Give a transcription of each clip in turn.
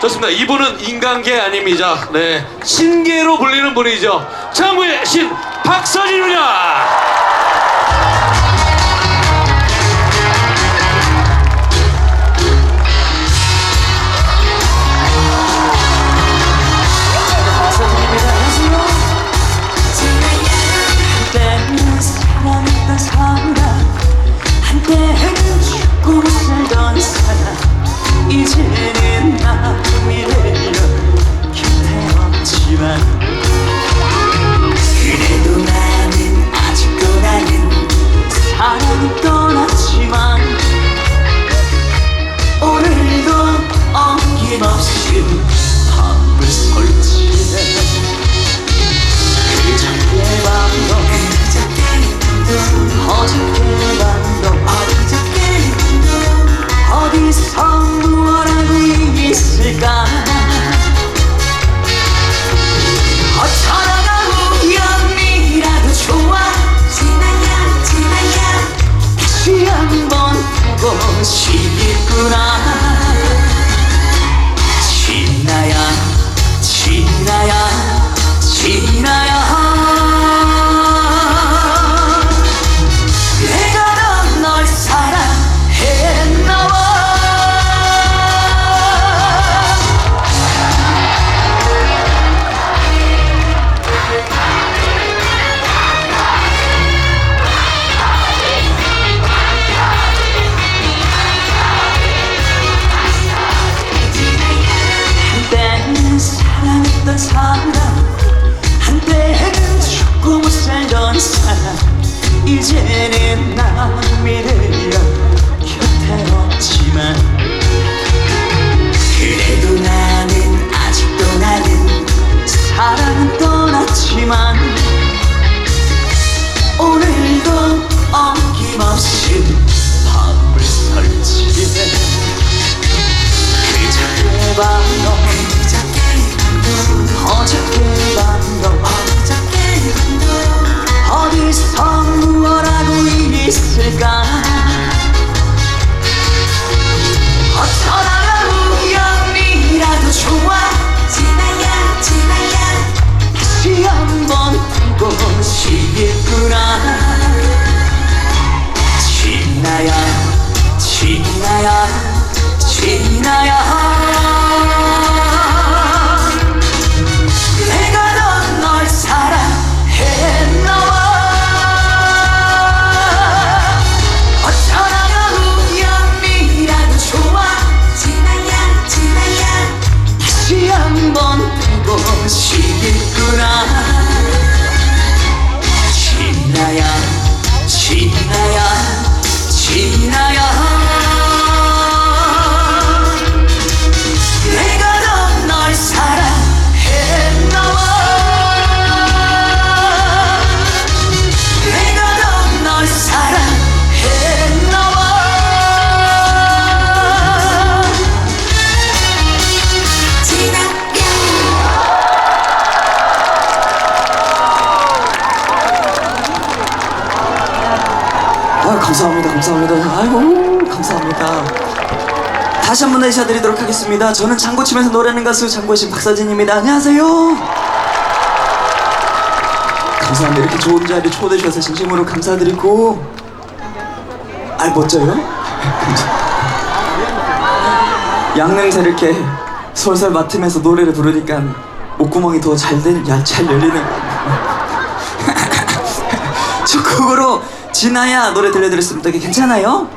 좋습니다. 이분은 인간계 아닙니다. 네, 신계로 불리는 분이죠. 장구의 신 박서진입니다. 한때는 죽고 살던 사람 이제는 나 그래도 나는 아직도 나는 사랑이 지나 감사합니다 감사합니다. 아이고 감사합니다. 다시 한 번 인사드리도록 하겠습니다. 저는 장구 치면서 노래하는 가수 장구의 신 박서진입니다. 안녕하세요. 감사합니다. 이렇게 좋은 자리 초대해 주셔서 진심으로 감사드리고. 아 멋져요? 양냄새 이렇게 솔솔 맡으면서 노래를 부르니까 목구멍이 더 잘잘 열리는 진아야 노래 들려드렸습니다. 괜찮아요?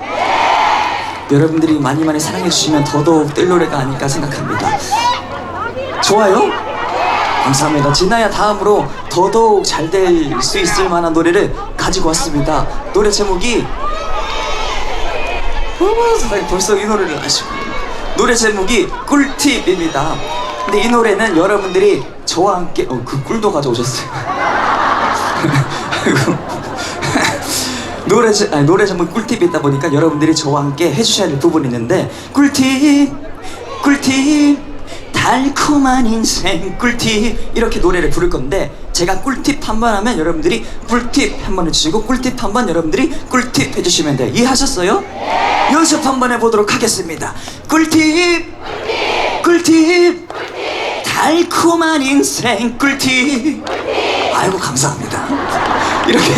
여러분들이 많이 많이 사랑해 주시면 더더욱 뜰 노래가 아닐까 생각합니다. 좋아요? 감사합니다. 진아야 다음으로 더더욱 잘 될 수 있을 만한 노래를 가지고 왔습니다. 노래 제목이 어머 세상에 벌써 이 노래를 아시고 노래 제목이 꿀팁입니다. 근데 이 노래는 여러분들이 저와 함께 어 그 꿀도 가져오셨어요. 노래 제, 아니, 노래 제목 꿀팁이 있다 보니까 여러분들이 저와 함께 해주셔야 될 부분이 있는데 꿀팁 꿀팁 달콤한 인생 꿀팁 이렇게 노래를 부를 건데 제가 꿀팁 한 번 하면 여러분들이 꿀팁 한 번 해주시고 꿀팁 한 번 여러분들이 꿀팁 해주시면 돼요. 이해하셨어요? 연습 한 번 해보도록 하겠습니다. 꿀팁 꿀팁 달콤한 인생 꿀팁. 아이고 감사합니다. 이렇게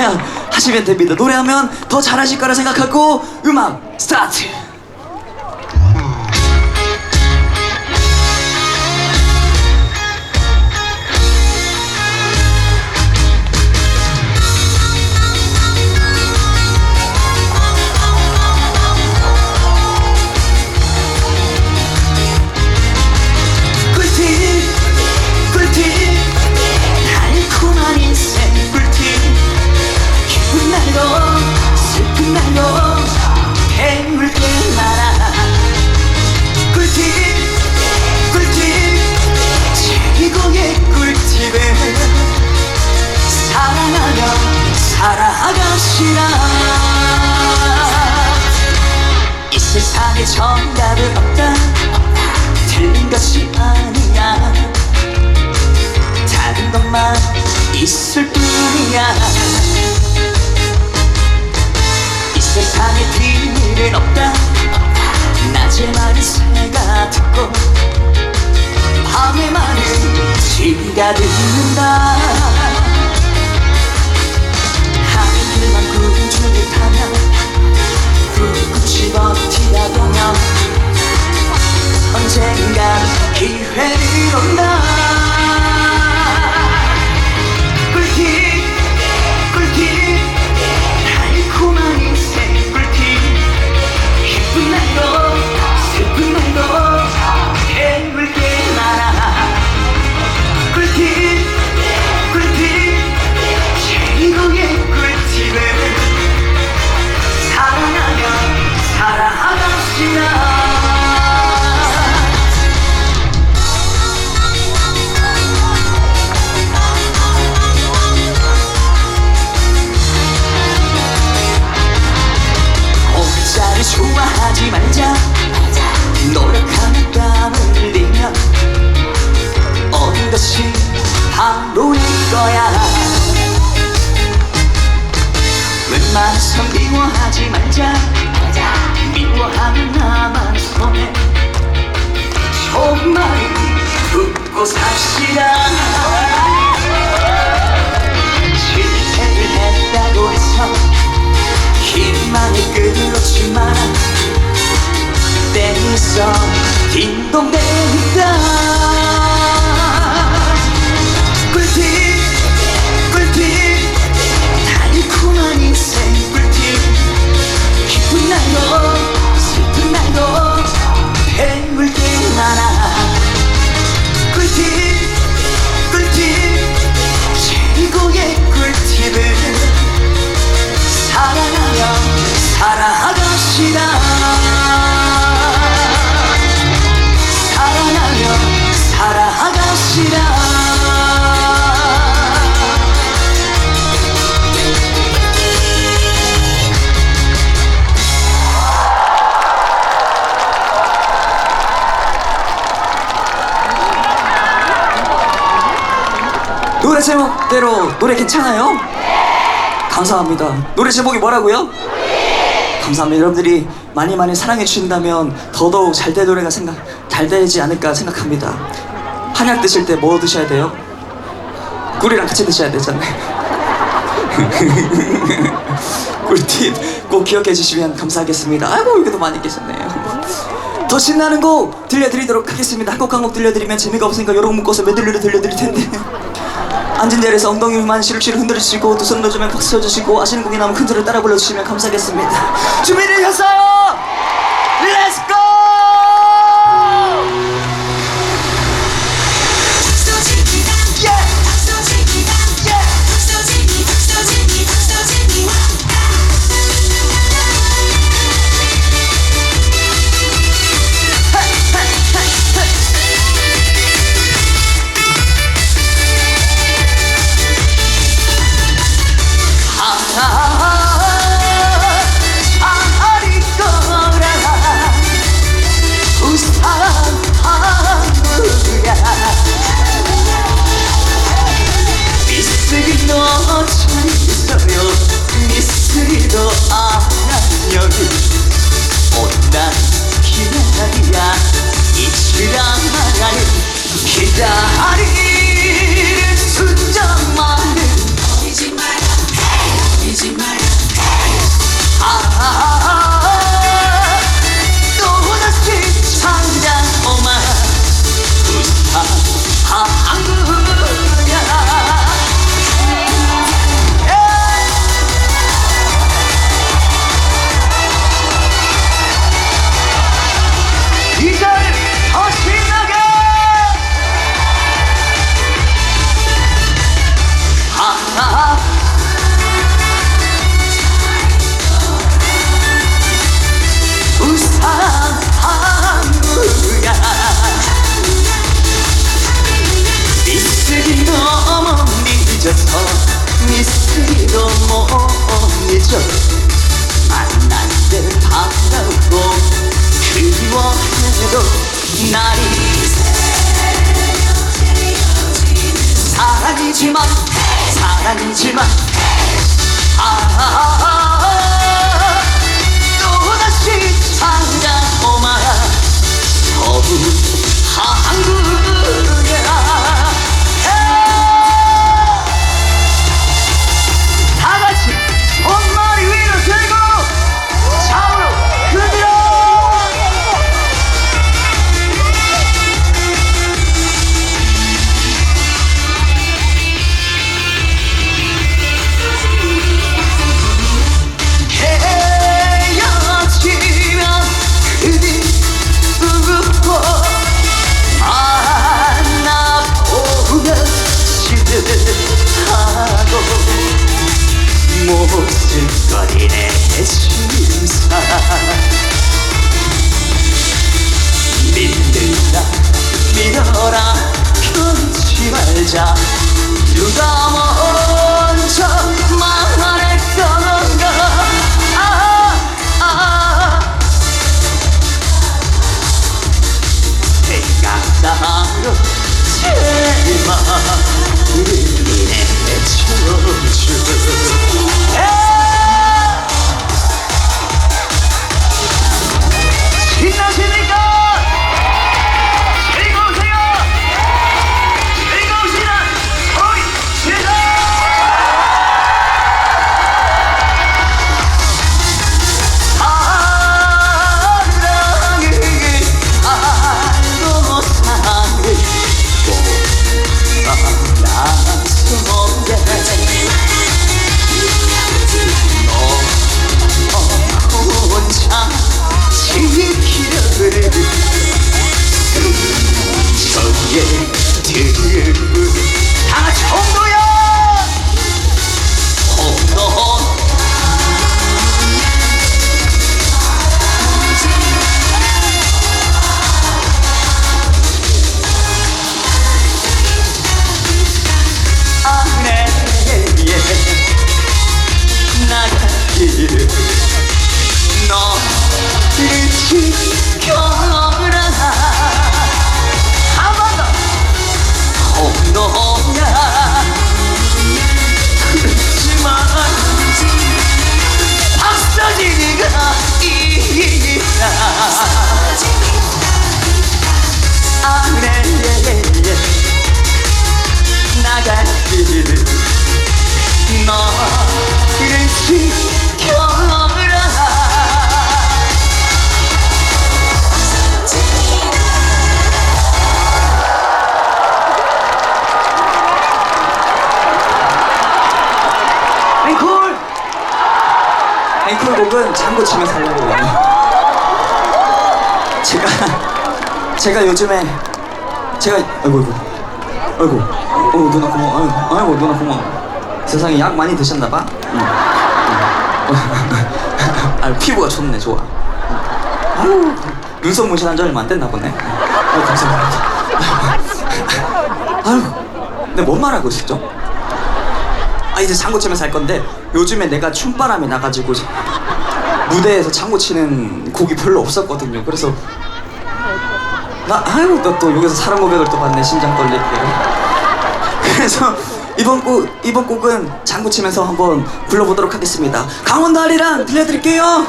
하시면 됩니다. 노래하면 더 잘하실 거라 생각하고 음악 스타트 밤에 말은 쥐가 듣는다. 하늘만 구름줄을 타며 꿋꿋이 버티다 보면 언젠가 기회는 온다 동댕 노래 제목대로 노래 괜찮아요? 감사합니다. 노래 제목이 뭐라고요? 감사합니다. 여러분들이 많이 많이 사랑해 주신다면 더더욱 잘 될 노래가 생각 잘 되지 않을까 생각합니다. 한약 드실 때 뭐 드셔야 돼요? 꿀이랑 같이 드셔야 되잖아요. 꿀팁 꼭 기억해 주시면 감사하겠습니다. 아이고 여기도 많이 계셨네요. 더 신나는 곡 들려드리도록 하겠습니다. 한 곡 한 곡 들려드리면 재미가 없으니까 여러 곡 묶어서 메들리로 들려드릴 텐데. 앉은 자리에서 엉덩이만 시룩시룩 흔들어주시고 두 손 넣어주면 박수 쳐주시고 아시는 곡이 나오면 큰 소리를 따라 불러주시면 감사하겠습니다 준비되셨어요? 미스도 못 잊어 만날 때 반가워 그리워해도 날이 사랑이지만 사랑이지만. 아하하 모슬거리네. 심사. 믿는다. 믿어라. 끊지 말자. 누가 먼저 말했던가. 아, 아, 생각나요 제발 우리네 춤추 곡은 장구 치면서 하려고 해요 제가 제가 요즘에 제가 아이고 아이고. 아이고. 어 누나 고마워. 아이고, 아이고 누나 고마워. 세상에 약 많이 드셨나봐? 응. 응. 아 피부가 좋네 좋아. 아유 눈썹 문신한 지 얼마 안 됐나 보네. 아유 감사합니다. 아유 근데 뭔 말하고 있었죠? 아 이제 치면서 할 건데 요즘에 내가 춤바람이 나가지고 무대에서 장구 치는 곡이 별로 없었거든요. 그래서 나 아유 너또 여기서 사랑 고백을 또 받네 심장 떨리게 그래서 이번 곡 이번 곡은 장구 치면서 한번 불러보도록 하겠습니다. 강원도 아리랑 들려드릴게요.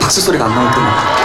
박수 소리가 안 나왔구나 갑시다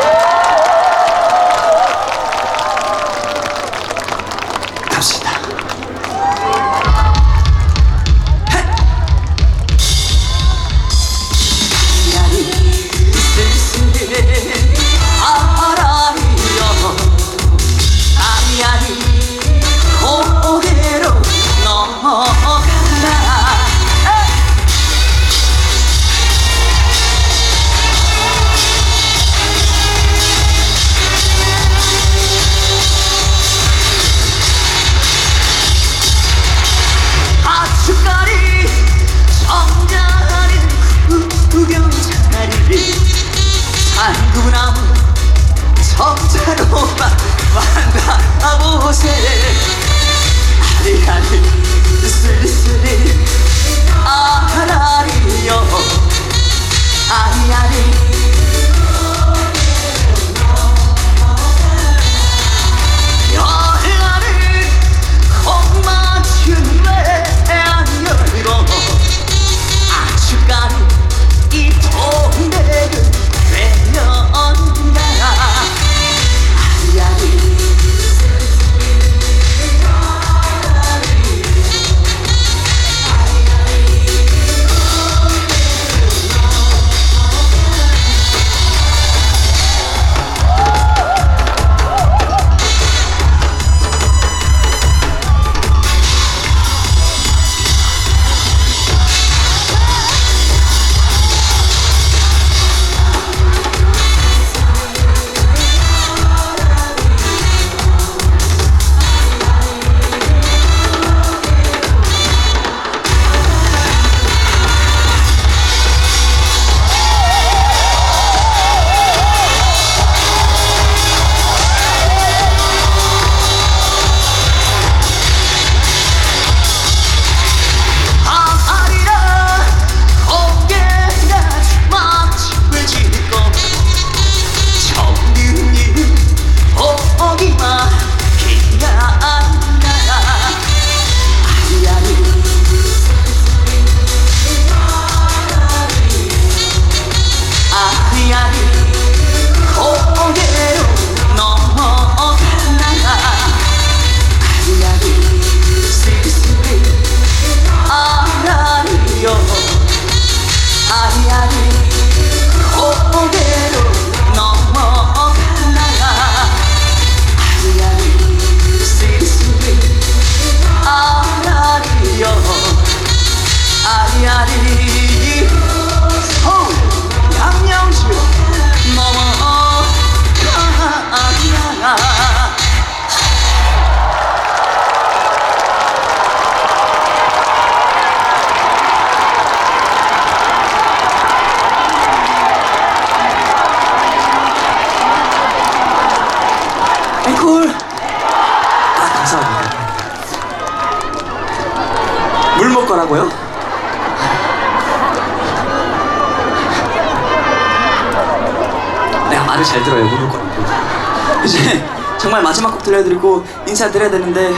들려드리고 인사드려야 되는데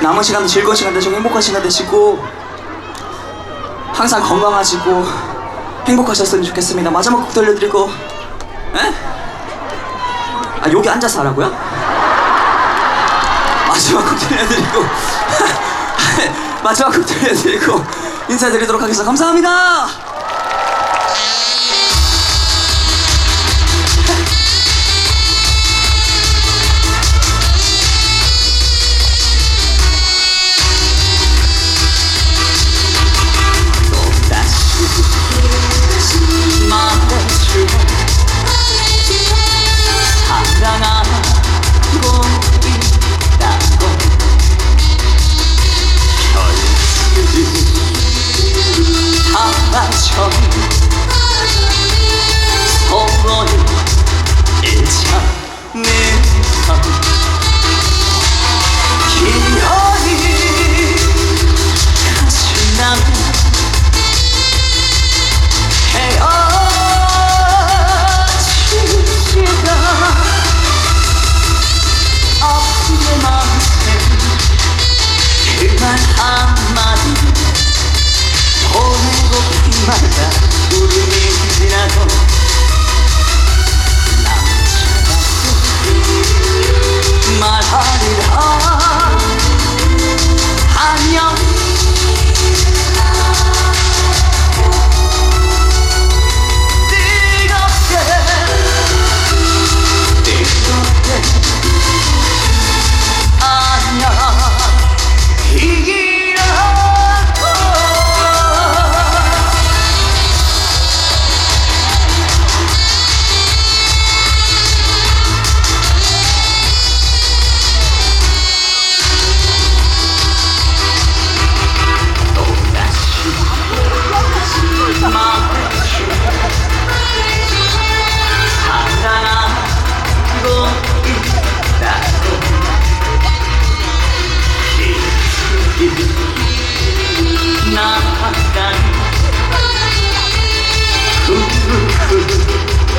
남은 시간도 즐거운 시간 되시고 행복한 시간 되시고 항상 건강하시고 행복하셨으면 좋겠습니다. 마지막 곡 들려드리고 에? 아 여기 앉아서 하라고요? 마지막 곡 들려드리고 마지막 곡 들려드리고 인사드리도록 하겠습니다. 감사합니다. 담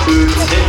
그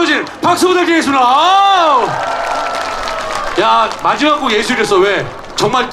박서진 박수 부탁드리겠습니다. 아우! 야 마지막 곡 예술이었어 왜? 정말